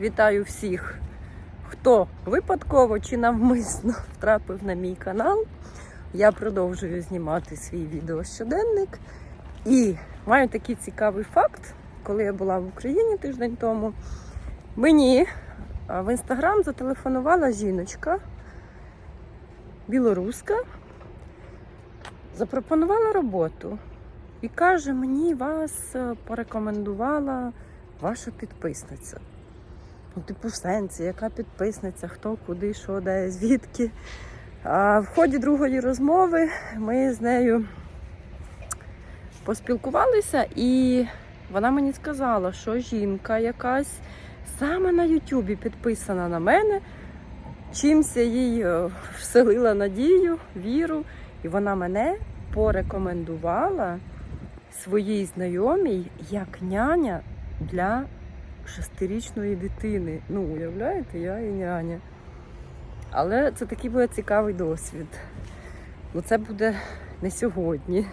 Вітаю всіх, хто випадково чи навмисно втрапив на мій канал. Я продовжую знімати свій відеощоденник. І маю такий цікавий факт, коли я була в Україні тиждень тому, мені в інстаграм зателефонувала жіночка білоруска, запропонувала роботу і каже: мені вас е, порекомендувала ваша підписниця. Ну, типу, в сенсі, яка підписниця, хто, куди, що, де, звідки. А в ході другої розмови ми з нею поспілкувалися, і вона мені сказала, що жінка якась саме на Ютубі підписана на мене, чимсь їй е, вселила надію, віру, і вона мене порекомендувала своїй знайомій як няня для шестирічної дитини. Ну, уявляєте, я і няня. Але це такий буде цікавий досвід. Ну, це буде не сьогодні.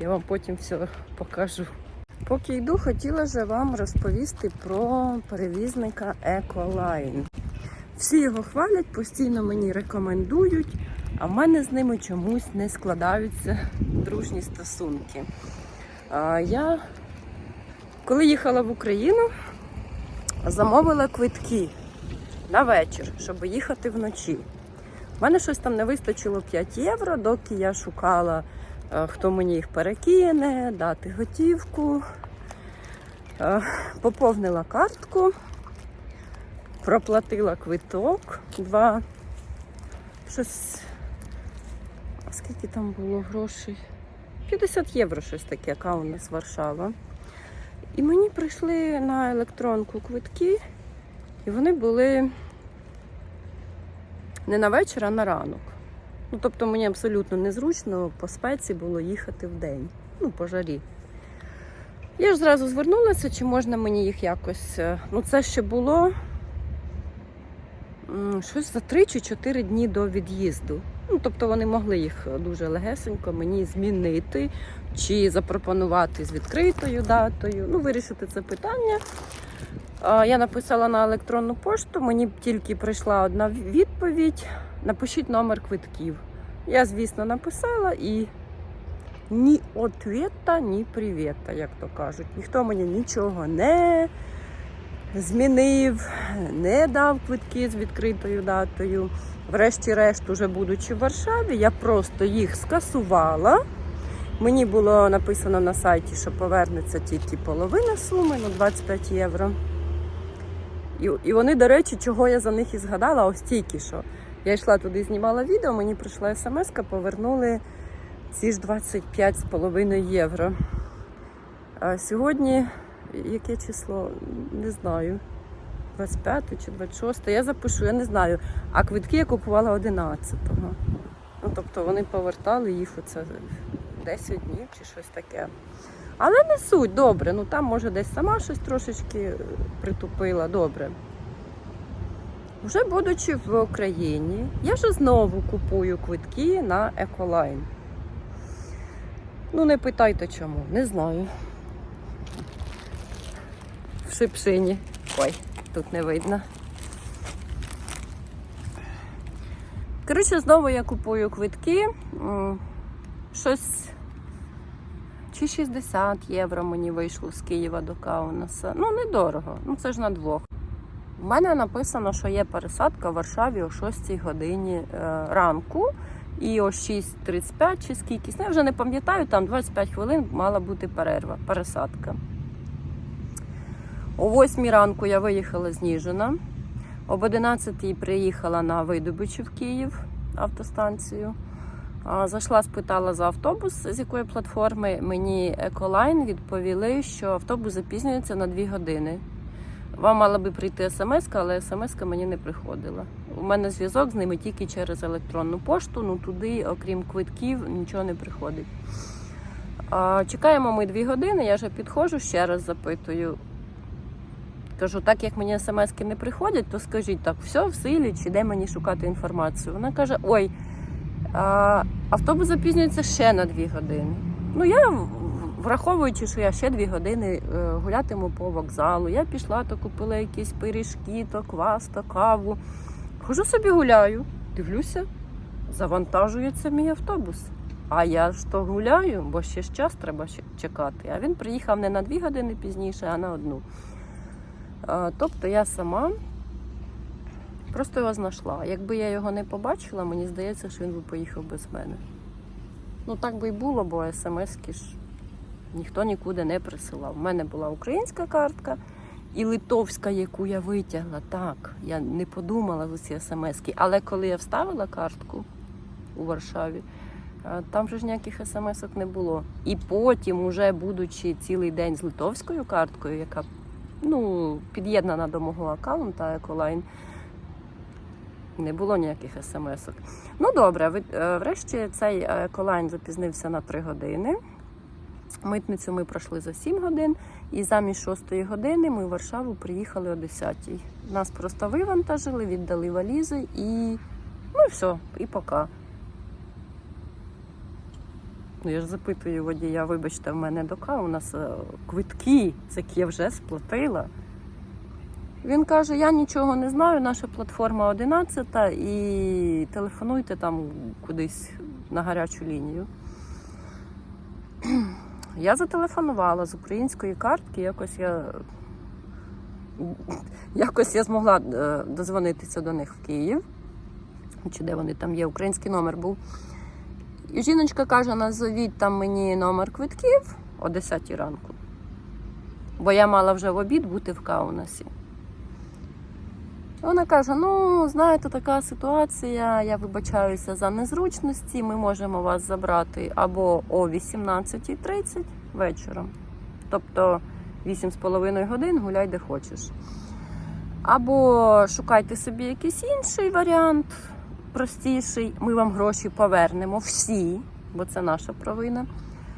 Я вам потім все покажу. Поки йду, хотіла же вам розповісти про перевізника Ecoline. Всі його хвалять, постійно мені рекомендують, а в мене з ними чомусь не складаються дружні стосунки. А я, коли їхала в Україну, замовила квитки на вечір, щоб їхати вночі. У мене щось там не вистачило 5 євро, доки я шукала, е, хто мені їх перекине, дати готівку. Е, Поповнила картку, проплатила квиток. Два. Щось. Скільки там було грошей? 50 євро щось таке, Каунас Варшава. І мені прийшли на електронку квитки, і вони були не на вечір, а на ранок. Ну, тобто мені абсолютно незручно по спеці було їхати в день, ну, по жарі. Я ж зразу звернулася, чи можна мені їх якось. е, Ну, це ще було щось за 3 чи 4 дні до від'їзду. Ну, тобто вони могли їх дуже легесенько мені змінити чи запропонувати з відкритою датою. Ну, вирішити це питання. Я написала на електронну пошту, мені тільки прийшла одна відповідь. Напишіть номер квитків. Я, звісно, написала і ні ответа, ні привіта, як то кажуть. Ніхто мені нічого не змінив, не дав квитки з відкритою датою. Врешті-решт, уже будучи в Варшаві, я просто їх скасувала. Мені було написано на сайті, що повернеться тільки половина суми, ну 25 євро. І, і вони, до речі, чого я за них і згадала, ось тільки що. Я йшла туди, знімала відео, мені прийшла смс, повернули ці ж 25,5 євро. А сьогодні, яке число, не знаю. 25 чи 26, я запишу, я не знаю. А квитки я купувала 11-го. Ну, тобто вони повертали їх оце 10 днів чи щось таке. Але не суть, добре. Ну там може десь сама щось трошечки е, притупила, добре. Вже будучи в Україні, я вже знову купую квитки на Еколайн. Ну, не питайте чому, не знаю. Шипшині. Ой, тут не видно. Коротше, знову я купую квитки. Щось чи 60 євро мені вийшло з Києва до Каунаса. Ну, недорого. Ну, це ж на двох. У мене написано, що є пересадка в Варшаві о 6 годині е, ранку і о 6.35 чи скільки. Ну, Я вже не пам'ятаю, там 25 хвилин мала бути перерва, пересадка. О 8 ранку я виїхала з Ніжина. Об 11 приїхала на Видобичі в Київ автостанцію. Зайшла, спитала за автобус, з якої платформи. Мені Еколайн відповіли, що автобус запізнюється на 2 години. Вам мала би прийти смс, але смс мені не приходила. У мене зв'язок з ними тільки через електронну пошту. Ну туди, окрім квитків, нічого не приходить. Чекаємо ми 2 години, я вже підходжу, ще раз запитую. Кажу, так як мені смс не приходять, то скажіть так, все в силі, чи де мені шукати інформацію. Вона каже: ой, автобус запізнюється ще на 2 години. Ну, я враховуючи, що я ще дві години е, гулятиму по вокзалу, я пішла то купила якісь пиріжки, то квас, то каву. Хожу собі гуляю, дивлюся, завантажується мій автобус. А я ж то гуляю, бо ще ж час треба чекати. А він приїхав не на дві години пізніше, а на одну. Тобто я сама просто його знайшла. Якби я його не побачила, мені здається, що він би поїхав без мене. Ну так би й було, бо смс-ки ж ніхто нікуди не присилав. У мене була українська картка і литовська, яку я витягла. Так, я не подумала за ці смс-ки. Але коли я вставила картку у Варшаві, там же ж ніяких смс-ок не було. І потім, уже будучи цілий день з литовською карткою, яка ну, під'єднана до мого аккаунта Еколайн, не було ніяких смс-ок. Ну добре, е, врешті цей еколайн запізнився на 3 години. Митницю ми пройшли за 7 годин, і замість 6 години ми в Варшаву приїхали о 10. Нас просто вивантажили, віддали валізи і ну і все, і пока. Ну, я ж запитую водія, вибачте, в мене дока, у нас е, квитки, це я вже сплатила. Він каже: я нічого не знаю, наша платформа 11 і телефонуйте там кудись на гарячу лінію. Я зателефонувала з української картки, якось я, якось я змогла е, дозвонитися до них в Київ. Чи де вони там є, український номер був. І жіночка каже: назовіть там мені номер квитків о 10 ранку. Бо я мала вже в обід бути в Каунасі. Вона каже: ну, знаєте, така ситуація, я вибачаюся за незручності, ми можемо вас забрати або о 18.30 вечором. Тобто 8,5 годин гуляй де хочеш. Або шукайте собі якийсь інший варіант, простіший, ми вам гроші повернемо всі, бо це наша провина.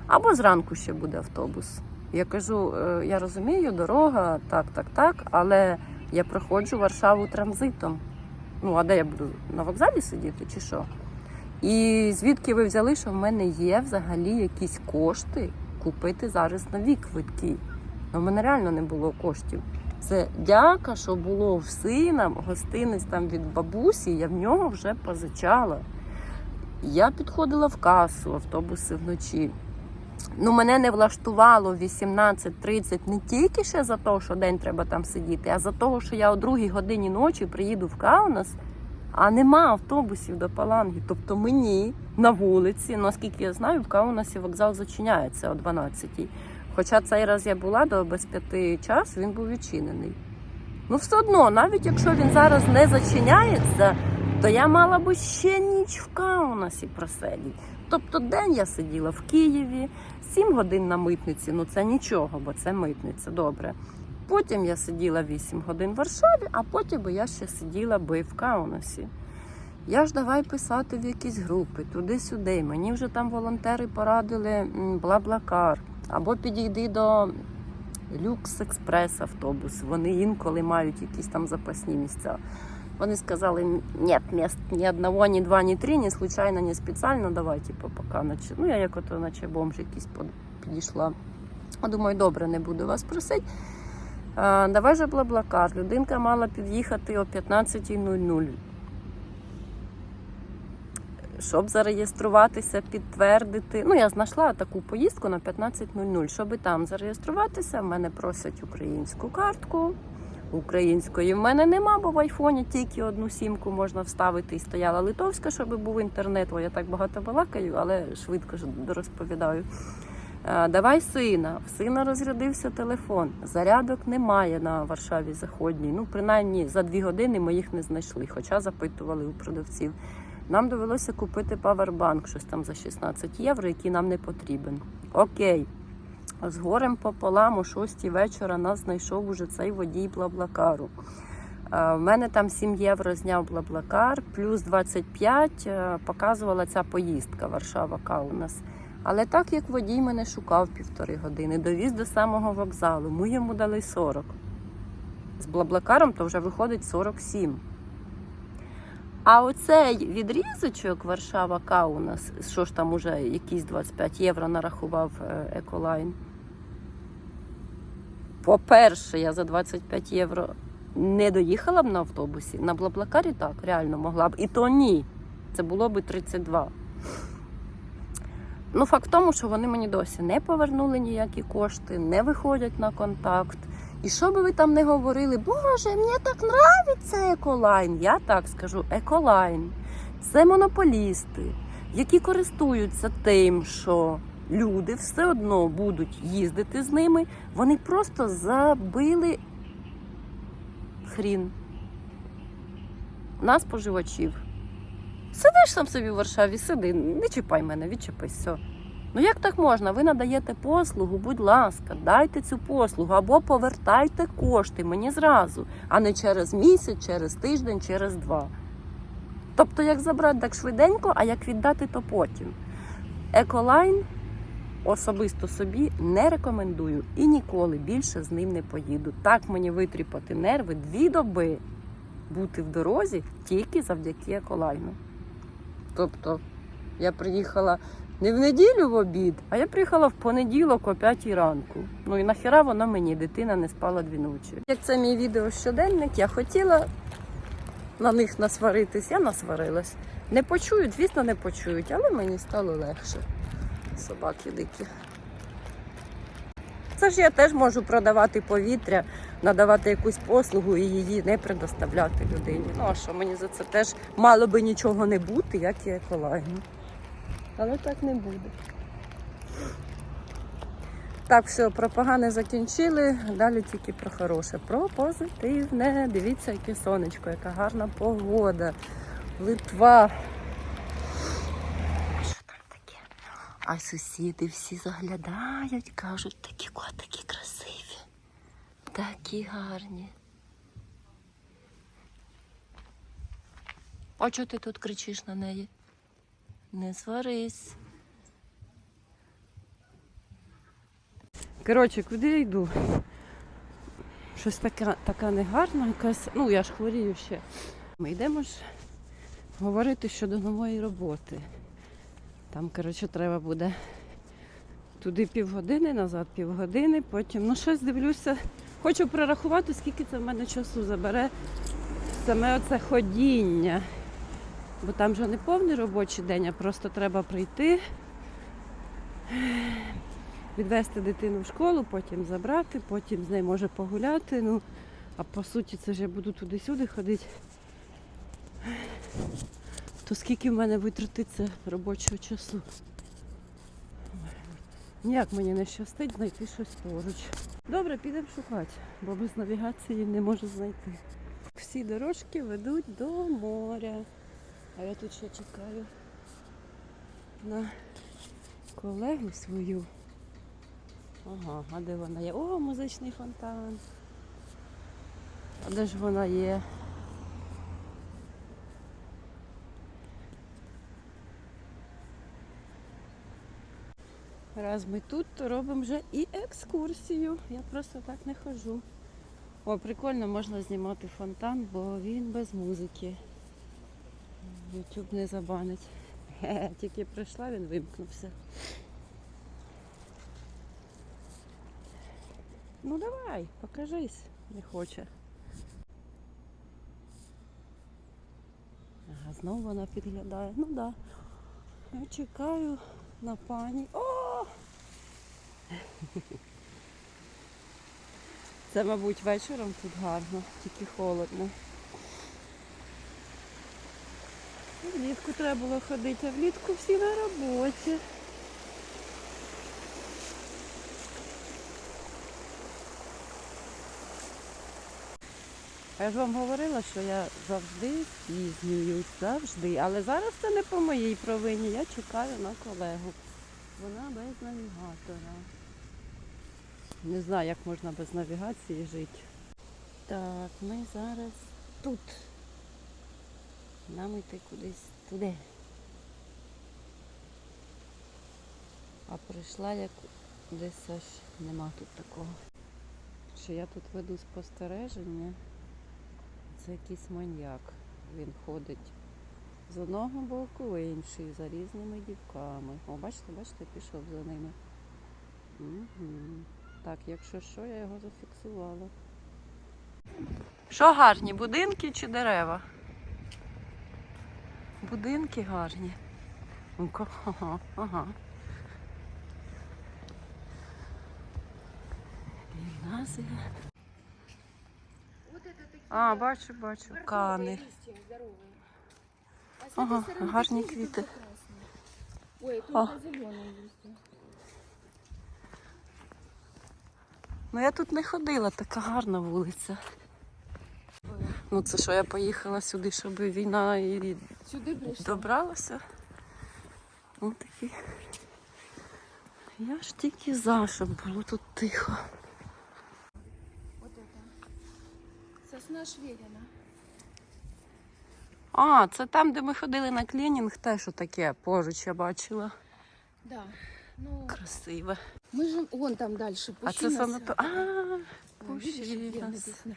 Або зранку ще буде автобус. Я кажу, «Е, я розумію, дорога, так, так, так, але я проходжу Варшаву транзитом. Ну, а де я буду? На вокзалі сидіти чи що? І звідки ви взяли, що в мене є взагалі якісь кошти купити зараз нові квитки? Ну, в мене реально не було коштів. Це дяка, що було в сина, гостинець там від бабусі, я в нього вже позичала. Я підходила в касу, автобуси вночі. Ну, мене не влаштувало в 18.30 не тільки ще за те, що день треба там сидіти, а за те, що я о другій годині ночі приїду в Каунас, а нема автобусів до Паланги. Тобто мені на вулиці, наскільки я знаю, в Каунасі вокзал зачиняється о 12-й. Хоча цей раз я була до без п'яти час, він був відчинений. Ну, все одно, навіть якщо він зараз не зачиняється, то я мала би ще ніч в Каунасі просидіти. Тобто день я сиділа в Києві, 7 годин на митниці, ну це нічого, бо це митниця, добре. Потім я сиділа 8 годин в Варшаві, а потім би я ще сиділа би в Каунасі. Я ж давай писати в якісь групи, туди-сюди. Мені вже там волонтери порадили бла-блакар. Або підійди до Люкс Експрес автобус. Вони інколи мають якісь там запасні місця. Вони сказали, ні, міст ні одного, ні два, ні три, ні случайно, ні спеціально, давай, типу, поки наче. Ну, я як ото, наче бомж якийсь підійшла. Думаю, добре, не буду вас просити. Давай же блаблакар. Людинка мала під'їхати о 15.00. Щоб зареєструватися, підтвердити. Ну, я знайшла таку поїздку на 15.00. Щоб там зареєструватися, в мене просять українську картку. Української в мене нема, бо в айфоні тільки одну сімку можна вставити і стояла литовська, щоб був інтернет. О, я так багато балакаю, але швидко ж розповідаю. Е, Давай сина. В сина розрядився телефон. Зарядок немає на Варшаві Заходній. Ну, принаймні за дві години ми їх не знайшли, хоча запитували у продавців. Нам довелося купити павербанк, щось там за 16 євро, який нам не потрібен. Окей. З горем пополам о 6 вечора нас знайшов уже цей водій Блаблакару. Е, В мене там 7 євро зняв Блаблакар, плюс 25 е, показувала ця поїздка Варшава Каунас. Але так як водій мене шукав півтори години, довіз до самого вокзалу, ми йому дали 40. З Блаблакаром то вже виходить 47. А оцей відрізочок Варшава Каунас, що ж там уже якісь 25 євро нарахував е, Еколайн. По-перше, я за 25 євро не доїхала б на автобусі. На Блаблакарі так, реально могла б. І то ні. Це було б 32. Ну, факт в тому, що вони мені досі не повернули ніякі кошти, не виходять на контакт. І що би ви там не говорили, Боже, мені так нравиться Еколайн. Я так скажу, Еколайн. Це монополісти, які користуються тим, що люди все одно будуть їздити з ними. Вони просто забили хрін. Нас споживачів. Сидиш сам собі в Варшаві, сиди, не чіпай мене, відчепись, все. Ну як так можна? Ви надаєте послугу, будь ласка, дайте цю послугу або повертайте кошти мені зразу, а не через місяць, через тиждень, через два. Тобто, як забрати так швиденько, а як віддати, то потім. Еколайн особисто собі не рекомендую і ніколи більше з ним не поїду. Так мені витріпати нерви дві доби бути в дорозі тільки завдяки еколайну. Тобто я приїхала не в неділю в обід, а я приїхала в понеділок о 5 ранку. Ну і нахіра воно мені, дитина не спала дві ночі. Як це мій відео щоденник, я хотіла на них насваритись, я насварилась. Не почують, звісно, не почують, але мені стало легше. Собаки дикі. Це ж я теж можу продавати повітря, надавати якусь послугу і її не предоставляти людині. Ну а що мені за це теж мало би нічого не бути, як і екологію. Але так не буде. Так, все, про погане закінчили. Далі тільки про хороше. Про позитивне. Дивіться, яке сонечко, яка гарна погода. Литва. Що там таке? А сусіди всі заглядають, кажуть, такі котики красиві, такі гарні. А чого ти тут кричиш на неї? Не сварись. Коротше, куди я йду? Щось така, така негарна, якась. Ну, я ж хворію ще. Ми йдемо ж говорити щодо нової роботи. Там, коротше, треба буде туди півгодини, назад півгодини, потім. Ну, щось дивлюся. Хочу прорахувати, скільки це в мене часу забере саме оце ходіння. Бо там же не повний робочий день, а просто треба прийти, відвести дитину в школу, потім забрати, потім з нею може погуляти. Ну, а по суті, це ж я буду туди-сюди ходити. То скільки в мене витратиться робочого часу? Ніяк мені не щастить знайти щось поруч. Добре, підемо шукати, бо без навігації не можу знайти. Всі дорожки ведуть до моря. А я тут ще чекаю на колегу свою. Ага, а де вона є? О, музичний фонтан. А де ж вона є? Раз ми тут, то робимо вже і екскурсію. Я просто так не хожу. О, прикольно, можна знімати фонтан, бо він без музики. YouTube не забанить. Тільки прийшла, він вимкнувся. Ну давай, покажись, не хоче. Ага, знову вона підглядає. Ну да. Я чекаю на пані. О! Це, мабуть, вечором тут гарно, тільки холодно. Влітку треба було ходити, а влітку всі на роботі. А я ж вам говорила, що я завжди спізнююсь, завжди. Але зараз це не по моїй провині. Я чекаю на колегу. Вона без навігатора. Не знаю, як можна без навігації жити. Так, ми зараз тут. Нам йти кудись туди. А прийшла як десь аж нема тут такого. Що я тут веду спостереження. Це якийсь маньяк. Він ходить з одного боку в інший, за різними дівками. О, бачите, бачите, пішов за ними. Угу. Так, якщо що, я його зафіксувала. Що гарні, будинки чи дерева? Будинки гарні. Ну-ка, Ага, ага. Гімназія. Вот это такие А, бачу, бачу. бордовые Кани. листья здоровые. А с Ага, этой стороны гарні такие квіти. только красные. Ой, А. только зеленые листья. Ну я тут не ходила, така гарна вулиця. Ой, Ну це що, я поїхала сюди, щоб війна і Сюда пришла. добралася. Ну такі. Я ж тільки за, щоб було тут тихо. Вот это. Сосна Шверина. А, це там, де ми ходили на клінінг, те, що таке поруч я бачила. Да. Ну, Красиве. мы же вон там дальше. А це Пущина саме. с- А, Ой, видишь, где Пущина. написано?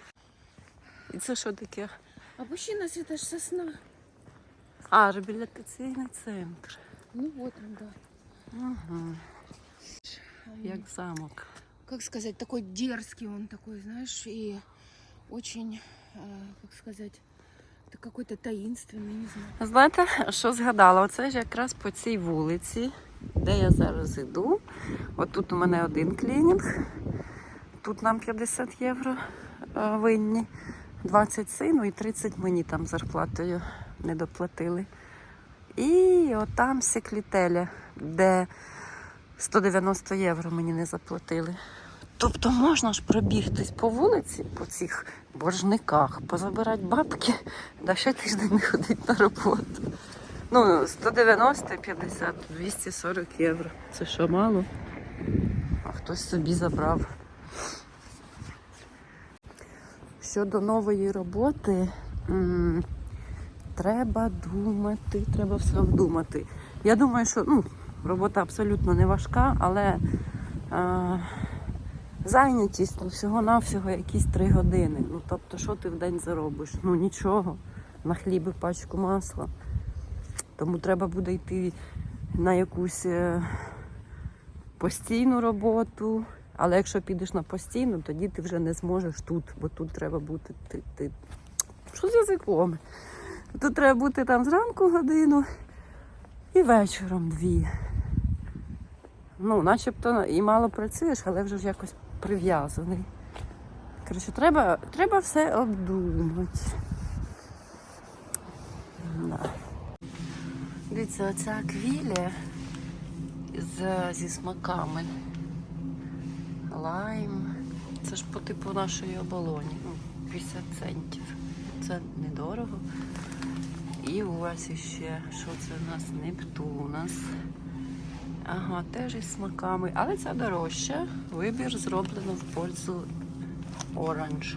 І це що таке? А пущина это ж сосна. А, реабілітаційний центр. Ну вот он, да. Ам, Як замок. Как сказать, такой дерзкий он такой, знаешь, и очень, а, как сказать, какой-то таинственный, не знаю. Знаєте, що згадала? Оце ж якраз по цій вулиці, де я зараз іду. От тут у мене один клінінг, тут нам 50 євро е, винні, 20 сину і 30 мені там зарплатою не доплатили. І отам секлітеля, де 190 євро мені не заплатили. Тобто можна ж пробігтись по вулиці, по цих боржниках, позабирати бабки, да ще тиждень не ходить на роботу. Ну, 190, 50, 240 євро. Це що мало? А хтось собі забрав. Щодо нової роботи, треба думати, треба все обдумати. Я думаю, що ну, робота абсолютно не важка, але е, зайнятість ну, всього-навсього якісь три години. Ну, тобто, що ти в день заробиш? Ну нічого. На хліб і пачку масла. Тому треба буде йти на якусь е, постійну роботу. Але якщо підеш на постійну, тоді ти вже не зможеш тут, бо тут треба бути. Ти, ти... Що з язиком? Тут треба бути там зранку годину і вечором дві. Ну, начебто і мало працюєш, але вже ж якось прив'язаний. Коротше, треба, треба все обдумати. Да. Дивіться, оця аквілія з, зі смаками. Лайм. Це ж по типу нашої оболоні. Ну, 50 центів. Це недорого. І ось іще, що це у нас? Нептунас. Ага, теж із смаками. Але це дорожче. Вибір зроблено в пользу оранж.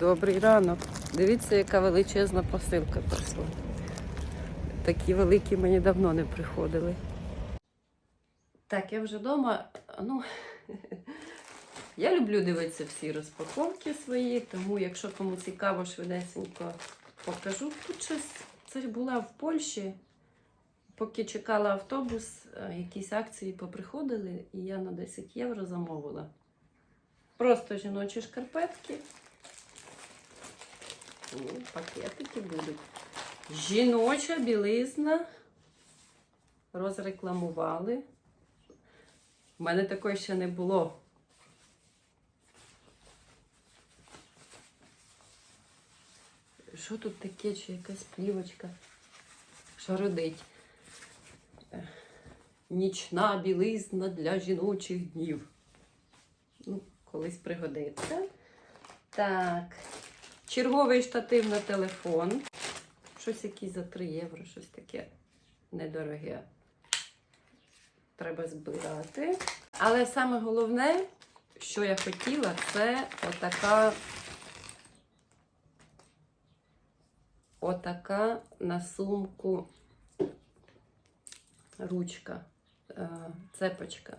Добрий ранок. Дивіться, яка величезна посилка прийшла. Такі великі мені давно не приходили. Так, я вже вдома. Ну, я люблю дивитися всі розпаковки свої, тому якщо кому цікаво, швидесенько покажу. Тут щось це була в Польщі. Поки чекала автобус, е, якісь акції поприходили, і я на 10 євро замовила. Просто жіночі шкарпетки. Ну, пакетики будуть. Жіноча білизна. Розрекламували. У мене такої ще не було. Що тут таке, чи якась плівочка? Що родить? Е, Нічна білизна для жіночих днів. Ну, колись пригодиться. Так. Черговий штатив на телефон. Щось якісь за 3 євро, щось таке недороге. Треба збирати. Але саме головне, що я хотіла, це отака. Отака на сумку ручка, е, цепочка.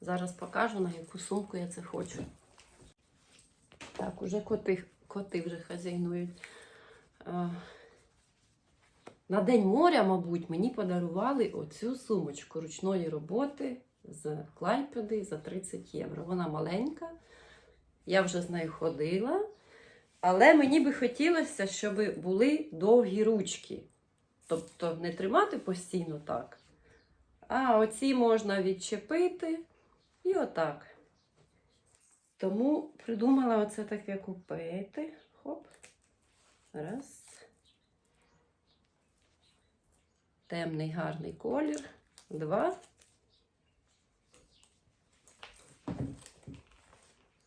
Зараз покажу, на яку сумку я це хочу. Так, уже коти, коти вже хазяйнують. е, на День моря, мабуть, мені подарували оцю сумочку ручної роботи з Клайпеди за 30 євро. Вона маленька, я вже з нею ходила. Але мені би хотілося, щоб були довгі ручки. Тобто не тримати постійно так. А оці можна відчепити і отак. Тому придумала оце таке купити. Хоп. Раз. Темний гарний колір. Два.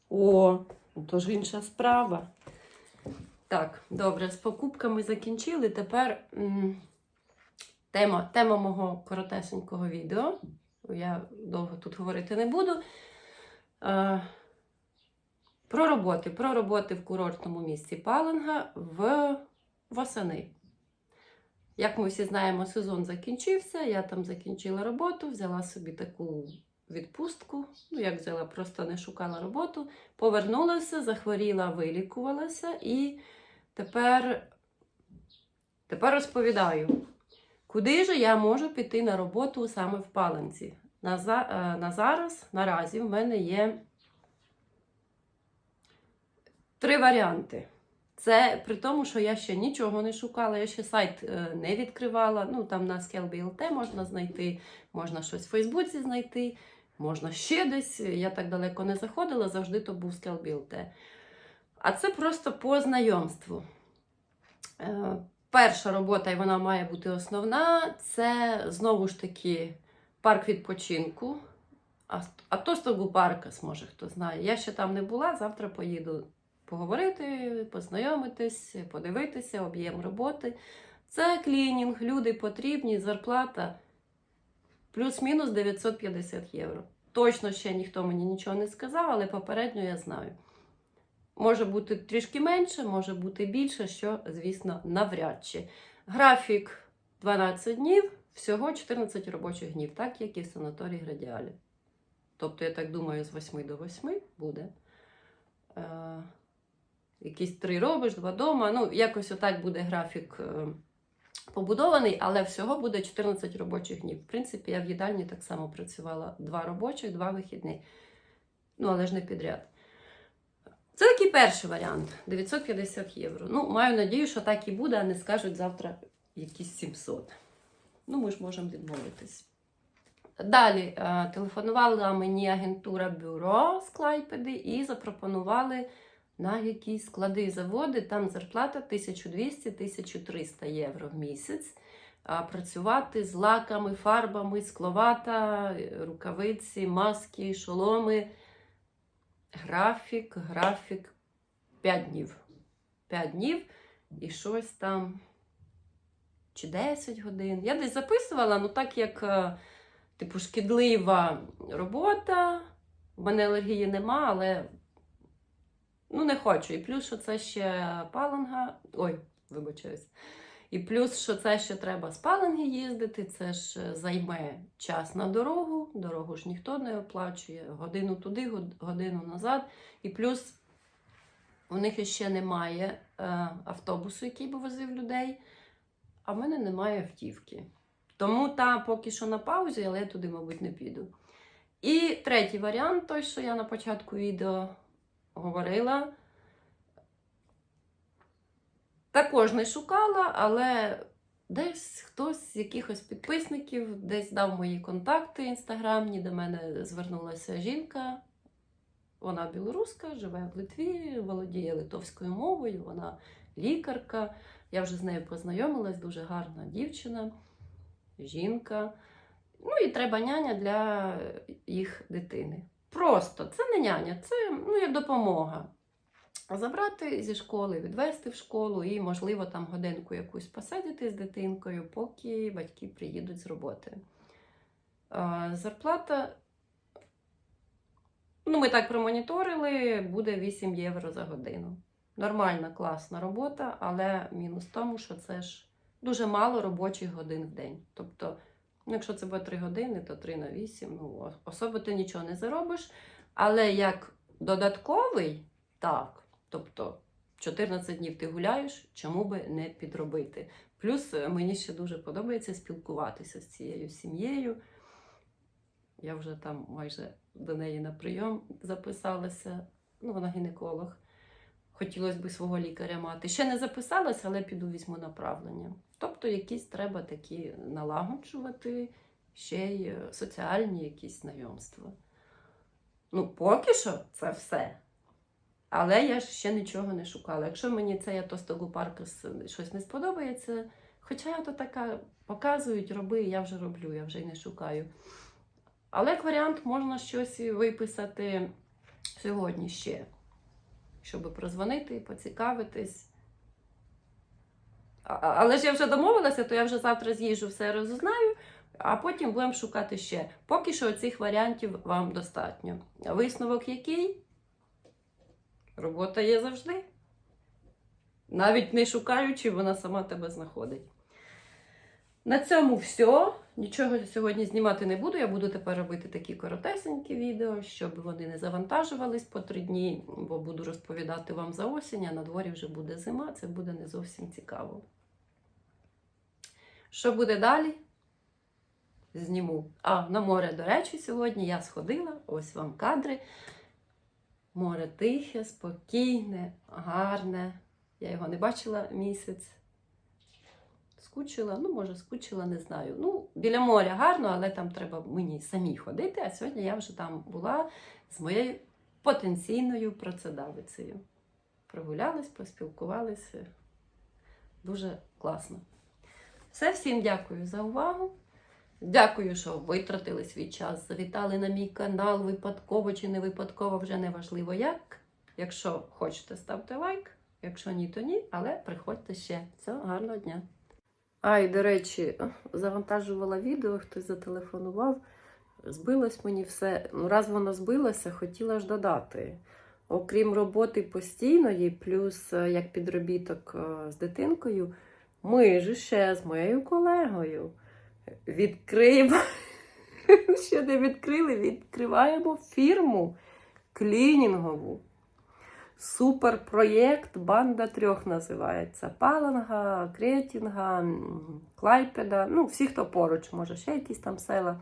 О, то ж інша справа. Так, добре, з покупками закінчили. Тепер м, тема, тема мого коротесенького відео. Я довго тут говорити не буду. Е, про роботи. Про роботи в курортному місті Паленга в восени. Як ми всі знаємо, сезон закінчився. Я там закінчила роботу, взяла собі таку відпустку. Ну, як взяла, просто не шукала роботу. Повернулася, захворіла, вилікувалася і тепер, тепер розповідаю, куди ж я можу піти на роботу саме в Паленці. На, е, на зараз, наразі, в мене є три варіанти. Це при тому, що я ще нічого не шукала, я ще сайт е, не відкривала. Ну, там на Scalbi.lt можна знайти, можна щось в Фейсбуці знайти, можна ще десь. Я так далеко не заходила, завжди то був Scalbi.lt. А це просто по знайомству. Е, Перша робота, і вона має бути основна, це знову ж таки парк відпочинку. А, а Тостогу Паркас, може хто знає. Я ще там не була, завтра поїду поговорити, познайомитись, подивитися, об'єм роботи. Це клінінг, люди потрібні, зарплата плюс-мінус 950 євро. Точно ще ніхто мені нічого не сказав, але попередньо я знаю. Може бути трішки менше, може бути більше, що, звісно, навряд чи. Графік 12 днів, всього 14 робочих днів, так як і в санаторії Градіалі. Тобто, я так думаю, з 8 до 8 буде. Е, якісь три робиш, два дома. Ну, якось отак буде графік е, побудований, але всього буде 14 робочих днів. В принципі, я в їдальні так само працювала два робочих, два вихідні. Ну, але ж не підряд. Це такий перший варіант 950 євро. Ну, маю надію, що так і буде, а не скажуть завтра якісь 700. Ну, ми ж можемо відмовитись. Далі е, телефонувала мені агентура бюро з Клайпеди і запропонували на якісь склади заводи. Там зарплата 1200-1300 євро в місяць. Працювати з лаками, фарбами, скловата, рукавиці, маски, шоломи. Графік, графік 5 днів. 5 днів і щось там. Чи 10 годин. Я десь записувала, ну так як, е, типу, шкідлива робота. У мене алергії нема, але ну, не хочу. І плюс, що це ще паленга. Ой, вибачаюсь. І плюс, що це ще треба з паленги їздити, це ж е, займе час на дорогу. Дорогу ж ніхто не оплачує. Годину туди, годину назад. І плюс у них іще немає е, автобусу, який би возив людей, а в мене немає автівки. Тому та поки що на паузі, але я туди, мабуть, не піду. І третій варіант, той, що я на початку відео говорила. Також не шукала, але десь хтось з якихось підписників десь дав мої контакти інстаграмні, до мене звернулася жінка. Вона білоруска, живе в Литві, володіє литовською мовою, вона лікарка. Я вже з нею познайомилась, дуже гарна дівчина, жінка. Ну і треба няня для їх дитини. Просто це не няня, це ну, як допомога. Забрати зі школи, відвести в школу і, можливо, там годинку якусь посидіти з дитинкою, поки батьки приїдуть з роботи. Зарплата, ну, ми так промоніторили, буде 8 євро за годину. Нормальна, класна робота, але мінус в тому, що це ж дуже мало робочих годин в день. Тобто, ну, якщо це буде 3 години, то 3 на 8. Ну, особо ти нічого не заробиш. Але як додатковий, так. Тобто 14 днів ти гуляєш, чому би не підробити. Плюс е, мені ще дуже подобається спілкуватися з цією сім'єю. Я вже там майже до неї на прийом записалася. Ну, вона гінеколог. Хотілося б свого лікаря мати. Ще не записалася, але піду візьму направлення. Тобто, якісь треба такі налагоджувати, ще й е, соціальні якісь знайомства. Ну, поки що це все. Але я ж ще нічого не шукала. Якщо мені цей Атостогу Паркс щось не сподобається, хоча я то така показують, роби, я вже роблю, я вже й не шукаю. Але як варіант можна щось виписати сьогодні ще, щоб прозвонити, поцікавитись. Але ж я вже домовилася, то я вже завтра з'їжджу, все розузнаю, а потім будемо шукати ще. Поки що цих варіантів вам достатньо. Висновок який? Робота є завжди. Навіть не шукаючи, вона сама тебе знаходить. На цьому все. Нічого сьогодні знімати не буду. Я буду тепер робити такі коротесенькі відео, щоб вони не завантажувались по три дні, бо буду розповідати вам за осінь, а на дворі вже буде зима, це буде не зовсім цікаво. Що буде далі? Зніму. А, на море, до речі, сьогодні я сходила, ось вам кадри. Море тихе, спокійне, гарне. Я його не бачила місяць. Скучила, ну, може, скучила, не знаю. Ну, біля моря гарно, але там треба мені самій ходити. А сьогодні я вже там була з моєю потенційною працедавицею. Прогулялись, поспілкувалися. Дуже класно. Все, всім дякую за увагу. Дякую, що витратили свій час, завітали на мій канал випадково чи не випадково, вже не важливо як. Якщо хочете, ставте лайк. Якщо ні, то ні, але приходьте ще. Всього гарного дня. А, і до речі, завантажувала відео, хтось зателефонував. Збилось мені все. Ну, раз воно збилося, хотіла ж додати. Окрім роботи постійної, плюс е, як підробіток е, з дитинкою, ми ж ще з моєю колегою відкриємо. Ще не відкрили, відкриваємо фірму клінінгову. Суперпроєкт Банда трьох називається. Паланга, Кретінга, Клайпеда. Ну, всі, хто поруч, може, ще якісь там села.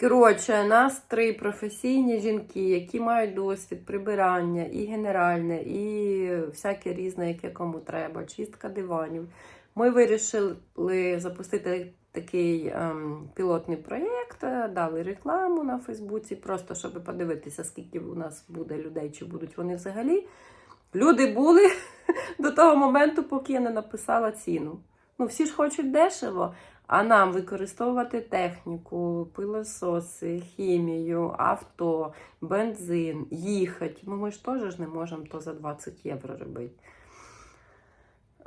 Коротше, нас три професійні жінки, які мають досвід прибирання, і генеральне, і всяке різне, яке кому треба, чистка диванів. Ми вирішили запустити такий ем, пілотний проєкт, е, дали рекламу на Фейсбуці, просто щоб подивитися, скільки у нас буде людей, чи будуть вони взагалі. Люди були до того моменту, поки я не написала ціну. Ну, всі ж хочуть дешево, а нам використовувати техніку, пилососи, хімію, авто, бензин, їхати. Ну, ми ж теж не можемо то за 20 євро робити.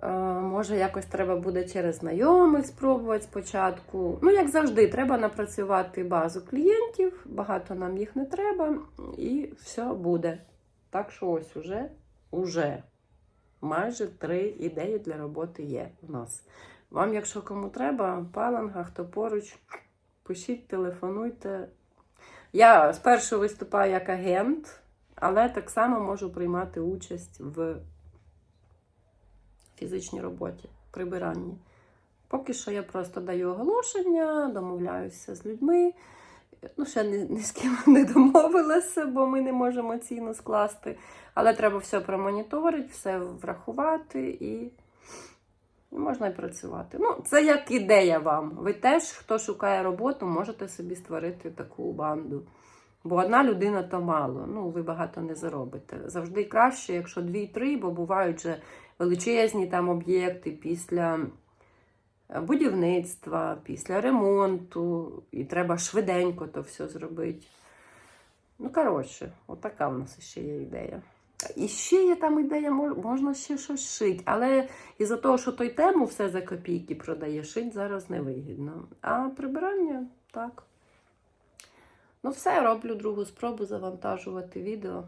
Е, Може, якось треба буде через знайомих спробувати спочатку. Ну, як завжди, треба напрацювати базу клієнтів, багато нам їх не треба, і все буде. Так що ось уже, уже майже три ідеї для роботи є у нас. Вам, якщо кому треба, паланга, хто поруч, пишіть, телефонуйте. Я спершу виступаю як агент, але так само можу приймати участь в фізичній роботі, прибиранні. Поки що я просто даю оголошення, домовляюся з людьми. Ну, ще ні, ні з ким не домовилася, бо ми не можемо ціну скласти. Але треба все промоніторити, все врахувати і, і можна і працювати. Ну, це як ідея вам. Ви теж, хто шукає роботу, можете собі створити таку банду. Бо одна людина то мало. Ну, ви багато не заробите. Завжди краще, якщо дві-три, бо бувають же величезні там об'єкти після е, будівництва, після ремонту, і треба швиденько то все зробити. Ну, коротше, отака в нас ще є ідея. І ще є там ідея, можна ще щось шити. Але із-за того, що той тему все за копійки продає, шить зараз невигідно. А прибирання так. Ну, все, роблю другу спробу завантажувати відео.